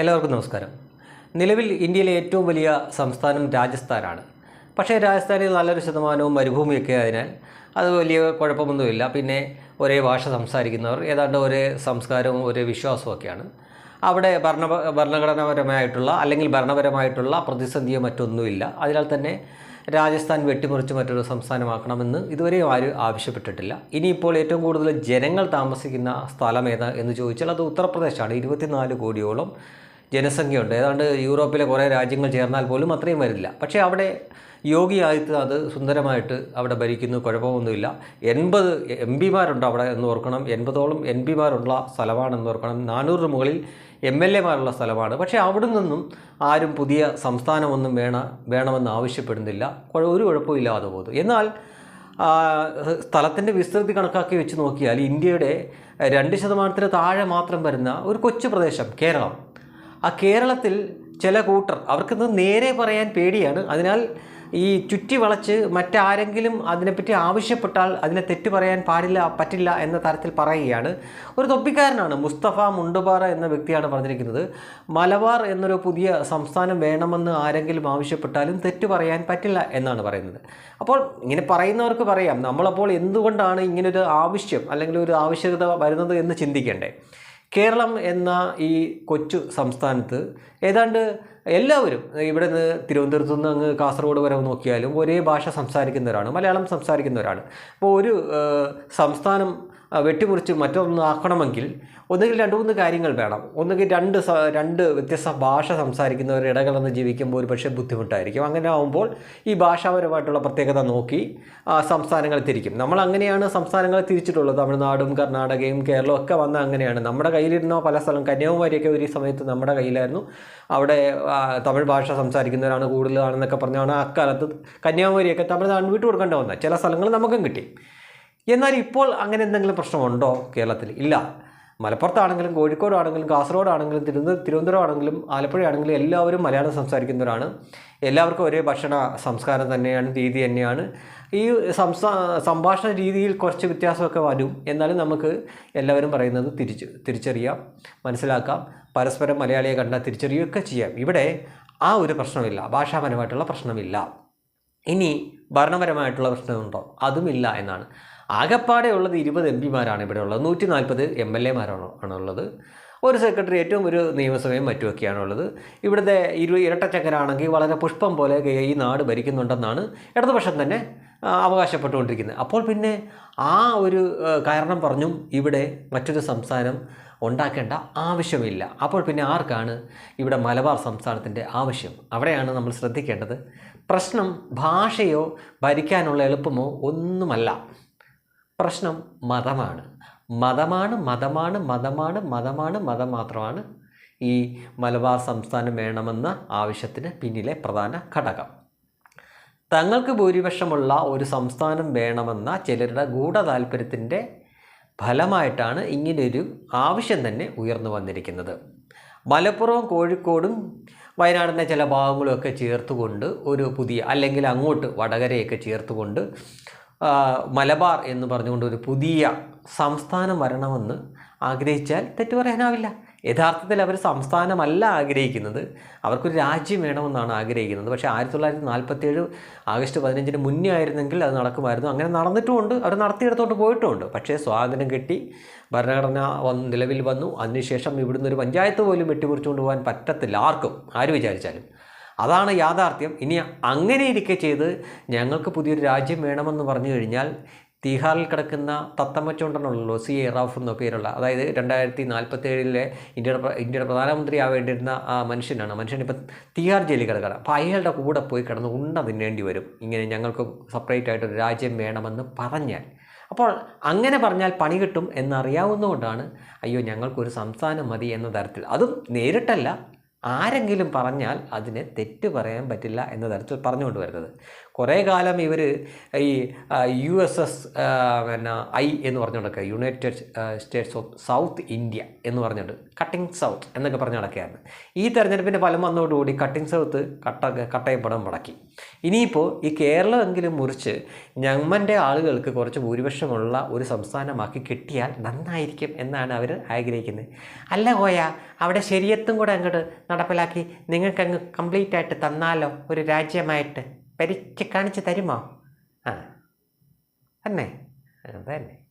എല്ലാവർക്കും നമസ്കാരം. നിലവിൽ ഇന്ത്യയിലെ ഏറ്റവും വലിയ സംസ്ഥാനം രാജസ്ഥാനാണ്. പക്ഷേ രാജസ്ഥാനിൽ നല്ലൊരു ശതമാനവും മരുഭൂമിയൊക്കെ ആയതിനാൽ അത് വലിയ കുഴപ്പമൊന്നുമില്ല. പിന്നെ ഒരേ ഭാഷ സംസാരിക്കുന്നവർ ഏതാണ്ട് ഒരേ സംസ്കാരവും ഒരേ വിശ്വാസവും ഒക്കെയാണ് അവിടെ ഭരണ ഭരണഘടനാപരമായിട്ടുള്ള അല്ലെങ്കിൽ ഭരണപരമായിട്ടുള്ള പ്രതിസന്ധിയോ മറ്റൊന്നുമില്ല. അതിനാൽ തന്നെ രാജസ്ഥാൻ വെട്ടിമുറിച്ച് മറ്റൊരു സംസ്ഥാനമാക്കണമെന്ന് ഇതുവരെയും ആരും ആവശ്യപ്പെട്ടിട്ടില്ല. ഇനിയിപ്പോൾ ഏറ്റവും കൂടുതൽ ജനങ്ങൾ താമസിക്കുന്ന സ്ഥലം ഏതാ എന്ന് ചോദിച്ചാൽ അത് ഉത്തർപ്രദേശാണ്. ഇരുപത്തിനാല് കോടിയോളം ജനസംഖ്യയുണ്ട്. ഏതാണ്ട് യൂറോപ്പിലെ കുറേ രാജ്യങ്ങൾ ചേർന്നാൽ പോലും അത്രയും വരില്ല. പക്ഷേ അവിടെ യോഗി ആദിത്യനാഥ് സുന്ദരമായിട്ട് അവിടെ ഭരിക്കുന്നു. കുഴപ്പമൊന്നുമില്ല. എൺപത് എം പിമാരുണ്ട് അവിടെ എന്ന് ഓർക്കണം. എൺപതോളം എം പിമാരുള്ള സ്ഥലമാണെന്ന് ഓർക്കണം. നാനൂറിന് മുകളിൽ എം എൽ എമാരുള്ള സ്ഥലമാണ്. പക്ഷേ അവിടെ നിന്നും ആരും പുതിയ സംസ്ഥാനമൊന്നും വേണ വേണമെന്ന് ആവശ്യപ്പെടുന്നില്ല. ഒരു ഒരു കുഴപ്പമില്ലാതെ പോകുന്നു. എന്നാൽ സ്ഥലത്തിന്റെ വിസ്തൃതി കണക്കാക്കി വെച്ച് നോക്കിയാൽ ഇന്ത്യയുടെ രണ്ട് ശതമാനത്തിന് താഴെ മാത്രം വരുന്ന ഒരു കൊച്ചു പ്രദേശം കേരളം. ആ കേരളത്തിൽ ചില കൂട്ടർ അവർക്കിത് നേരെ പറയാൻ പേടിയാണ്. അതിനാൽ ഈ ചുറ്റി വളച്ച് മറ്റാരെങ്കിലും അതിനെപ്പറ്റി ആവശ്യപ്പെട്ടാൽ അതിനെ തെറ്റ് പറയാൻ പാടില്ല പറ്റില്ല എന്ന തരത്തിൽ പറയുകയാണ്. ഒരു തൊപ്പിക്കാരനാണ് മുസ്തഫ മുണ്ടുപാറ എന്ന വ്യക്തിയാണ് പറഞ്ഞിരിക്കുന്നത്. മലബാർ എന്നൊരു പുതിയ സംസ്ഥാനം വേണമെന്ന് ആരെങ്കിലും ആവശ്യപ്പെട്ടാലും തെറ്റ് പറയാൻ പറ്റില്ല എന്നാണ് പറയുന്നത്. അപ്പോൾ ഇങ്ങനെ പറയുന്നവർക്ക് പറയാം നമ്മളപ്പോൾ എന്തുകൊണ്ടാണ് ഇങ്ങനൊരു ആവശ്യം അല്ലെങ്കിൽ ഒരു ആവശ്യകത വരുന്നത് എന്ന് ചിന്തിക്കേണ്ടേ? കേരളം എന്ന ഈ കൊച്ചു സംസ്ഥാനത്ത് ഏതാണ്ട് എല്ലാവരും ഇവിടെ നിന്ന് തിരുവനന്തപുരത്തു നിന്ന് അങ്ങ് കാസർഗോഡ് വരെ നോക്കിയാലും ഒരേ ഭാഷ സംസാരിക്കുന്നവരാണ് മലയാളം സംസാരിക്കുന്നവരാണ്. അപ്പോൾ ഒരു സംസ്ഥാനം വെട്ടിമുറിച്ച് മറ്റൊന്ന് ആക്കണമെങ്കിൽ ഒന്നുകിൽ രണ്ട് മൂന്ന് കാര്യങ്ങൾ വേണം. ഒന്നുകിൽ രണ്ട് രണ്ട് വ്യത്യസ്ത ഭാഷ സംസാരിക്കുന്നവർ ഇടകലർന്ന് ജീവിക്കുമ്പോൾ ഒരു പക്ഷേ ബുദ്ധിമുട്ടായിരിക്കും. അങ്ങനെ ആകുമ്പോൾ ഈ ഭാഷാപരമായിട്ടുള്ള പ്രത്യേകത നോക്കി സംസ്ഥാനങ്ങൾ തിരിക്കും. നമ്മൾ അങ്ങനെയാണ് സംസ്ഥാനങ്ങളെ തിരിച്ചിട്ടുള്ളത്. തമിഴ്നാടും കർണാടകയും കേരളവും ഒക്കെ വന്ന അങ്ങനെയാണ്. നമ്മുടെ കയ്യിലിരുന്ന പല സ്ഥലം കന്യാകുമാരിയൊക്കെ ഒരു സമയത്ത് നമ്മുടെ കയ്യിലായിരുന്നു. അവിടെ തമിഴ് ഭാഷ സംസാരിക്കുന്നവരാണ് കൂടുതലാണെന്നൊക്കെ പറഞ്ഞാണ് അക്കാലത്ത് കന്യാകുമാരിയൊക്കെ തമിഴ്നാട് വിട്ടു കൊടുക്കേണ്ട വന്നത്. ചില സ്ഥലങ്ങൾ നമുക്കും കിട്ടി. എന്നാൽ ഇപ്പോൾ അങ്ങനെ എന്തെങ്കിലും പ്രശ്നമുണ്ടോ കേരളത്തിൽ? ഇല്ല. മലപ്പുറത്താണെങ്കിലും കോഴിക്കോടാണെങ്കിലും കാസർഗോഡാണെങ്കിലും തിരുവനന്തപുരം തിരുവനന്തപുരമാണെങ്കിലും ആലപ്പുഴയാണെങ്കിലും എല്ലാവരും മലയാളം സംസാരിക്കുന്നവരാണ്. എല്ലാവർക്കും ഒരേ ഭക്ഷണ സംസ്കാരം തന്നെയാണ് രീതി തന്നെയാണ്. ഈ സംസാ സംഭാഷണ രീതിയിൽ കുറച്ച് വ്യത്യാസമൊക്കെ വരും. എന്നാലും നമുക്ക് എല്ലാവരും പറയുന്നത് തിരിച്ച് തിരിച്ചറിയാം മനസ്സിലാക്കാം. പരസ്പരം മലയാളിയെ കണ്ടാൽ തിരിച്ചറിയുകയൊക്കെ ചെയ്യാം. ഇവിടെ ആ ഒരു പ്രശ്നമില്ല. ഭാഷാപരമായിട്ടുള്ള പ്രശ്നമില്ല. ഇനി ഭരണപരമായിട്ടുള്ള പ്രശ്നമുണ്ടോ? അതുമില്ല എന്നാണ്. ആകപ്പാടെ ഉള്ളത് ഇരുപത് എം പിമാരാണ് ഇവിടെ ഉള്ളത് നൂറ്റി നാൽപ്പത് എം എൽ എമാരാണ് ആണുള്ളത്. ഒരു സെക്രട്ടേറിയറ്റും ഒരു നിയമസഭയും മറ്റുമൊക്കെയാണ് ഉള്ളത്. ഇവിടുത്തെ ഇരു ഇരട്ടച്ചക്കരാണെങ്കിൽ വളരെ പുഷ്പം പോലെ ഈ നാട് ഭരിക്കുന്നുണ്ടെന്നാണ് ഇടതുപക്ഷം തന്നെ അവകാശപ്പെട്ടുകൊണ്ടിരിക്കുന്നത്. അപ്പോൾ പിന്നെ ആ ഒരു കാരണം പറഞ്ഞും ഇവിടെ മറ്റൊരു സംസ്ഥാനം ഉണ്ടാക്കേണ്ട ആവശ്യമില്ല. അപ്പോൾ പിന്നെ ആർക്കാണ് ഇവിടെ മലബാർ സംസ്ഥാനത്തിന്റെ ആവശ്യം? അവിടെയാണ് നമ്മൾ ശ്രദ്ധിക്കേണ്ടത്. പ്രശ്നം ഭാഷയോ ഭരിക്കാനുള്ള എളുപ്പമോ ഒന്നുമല്ല. പ്രശ്നം മതമാണ്. മതമാണ് മതമാണ് മതമാണ് മതമാണ് മതം മാത്രമാണ് ഈ മലബാർ സംസ്ഥാനം വേണമെന്ന ആവശ്യത്തിന് പിന്നിലെ പ്രധാന ഘടകം. തങ്ങൾക്ക് ഭൂരിപക്ഷമുള്ള ഒരു സംസ്ഥാനം വേണമെന്ന ചിലരുടെ ഗൂഢതാൽപര്യത്തിന്റെ ഫലമായിട്ടാണ് ഇങ്ങനെയൊരു ആവശ്യം തന്നെ ഉയർന്നു വന്നിരിക്കുന്നത്. മലപ്പുറവും കോഴിക്കോടും വയനാടിന്റെ ചില ഭാഗങ്ങളുമൊക്കെ ചേർത്തുകൊണ്ട് ഒരു പുതിയ അല്ലെങ്കിൽ അങ്ങോട്ട് വടകരയൊക്കെ ചേർത്തുകൊണ്ട് മലബാർ എന്ന് പറഞ്ഞുകൊണ്ട് ഒരു പുതിയ സംസ്ഥാനം വരണമെന്ന് ആഗ്രഹിച്ചാൽ തെറ്റു പറയാനാവില്ല. യഥാർത്ഥത്തിൽ അവർ സംസ്ഥാനമല്ല ആഗ്രഹിക്കുന്നത്. അവർക്കൊരു രാജ്യം വേണമെന്നാണ് ആഗ്രഹിക്കുന്നത്. പക്ഷേ ആയിരത്തി തൊള്ളായിരത്തി നാൽപ്പത്തേഴ് ആഗസ്റ്റ് പതിനഞ്ചിന് മുന്നേ ആയിരുന്നെങ്കിൽ അത് നടക്കുമായിരുന്നു. അങ്ങനെ നടന്നിട്ടുമുണ്ട്. അവർ നടത്തിയെടുത്തോണ്ട് പോയിട്ടുമുണ്ട് പക്ഷേ സ്വാതന്ത്ര്യം കിട്ടി. ഭരണഘടന വന്ന് നിലവിൽ വന്നു. അതിനുശേഷം ഇവിടുന്ന് ഒരു പഞ്ചായത്ത് പോലും വെട്ടിമുറിച്ചുകൊണ്ട് പോകാൻ പറ്റത്തില്ല. ആർക്കും? ആര് വിചാരിച്ചാലും. അതാണ് യാഥാർത്ഥ്യം. ഇനി അങ്ങനെ ഇരിക്കെ ചെയ്ത് ഞങ്ങൾക്ക് പുതിയൊരു രാജ്യം വേണമെന്ന് പറഞ്ഞു കഴിഞ്ഞാൽ തീഹാറിൽ കിടക്കുന്ന തത്തമ്മച്ചുണ്ടെന്നുള്ളൂ സി എ റാഫ് എന്ന പേരുള്ള അതായത് രണ്ടായിരത്തി നാൽപ്പത്തി ഏഴിലെ ഇന്ത്യയുടെ ഇന്ത്യയുടെ പ്രധാനമന്ത്രി ആവേണ്ടിയിരുന്ന ആ മനുഷ്യനാണ്. മനുഷ്യൻ ഇപ്പം തീഹാർ ജയിലിൽ കിടക്കണം അപ്പോൾ അയാളുടെ കൂടെ പോയി കിടന്ന് ഉണ്ട തിന്നേണ്ടി വരും. ഇങ്ങനെ ഞങ്ങൾക്ക് സെപ്പറേറ്റ് ആയിട്ടൊരു രാജ്യം വേണമെന്ന് പറഞ്ഞാൽ. അപ്പോൾ അങ്ങനെ പറഞ്ഞാൽ പണി കിട്ടും എന്നറിയാവുന്നതുകൊണ്ടാണ് അയ്യോ ഞങ്ങൾക്കൊരു സംസ്ഥാനം മതി എന്ന തരത്തിൽ. അതും നേരിട്ടല്ല. ആരെങ്കിലും പറഞ്ഞാൽ അതിനെ തെറ്റ് പറയാൻ പറ്റില്ല എന്ന തരത്തിൽ പറഞ്ഞുകൊണ്ട് വരുന്നത്. കുറേ കാലം ഇവർ ഈ യു എസ് എസ് പിന്നെ ഐ എന്ന് പറഞ്ഞുകൊണ്ടൊക്കെ United States of South India എന്ന് പറഞ്ഞിട്ട് കട്ടിംഗ് സൗത്ത് എന്നൊക്കെ പറഞ്ഞു നടക്കുകയാണ് ഈ തെരഞ്ഞെടുപ്പിന്റെ ഫലം വന്നതോടുകൂടി കട്ടിംഗ് സൗത്ത് കട്ട കട്ടയപ്പടം മുടക്കി. ഇനിയിപ്പോൾ ഈ കേരളമെങ്കിലും മുറിച്ച് ഞമ്മന്റെ ആളുകൾക്ക് കുറച്ച് ഭൂരിപക്ഷമുള്ള ഒരു സംസ്ഥാനമാക്കി കിട്ടിയാൽ നന്നായിരിക്കും എന്നാണ് അവർ ആഗ്രഹിക്കുന്നത്. അല്ല കോയ അവിടെ ശരിയത്തും കൂടെ അങ്ങോട്ട് നടപ്പിലാക്കി നിങ്ങൾക്കങ്ങ് കംപ്ലീറ്റ് ആയിട്ട് തന്നാലോ ഒരു രാജ്യമായിട്ട്? പരിച്ച് കാണിച്ച് തരുമോ? ആ. തന്നെ. അതന്നെ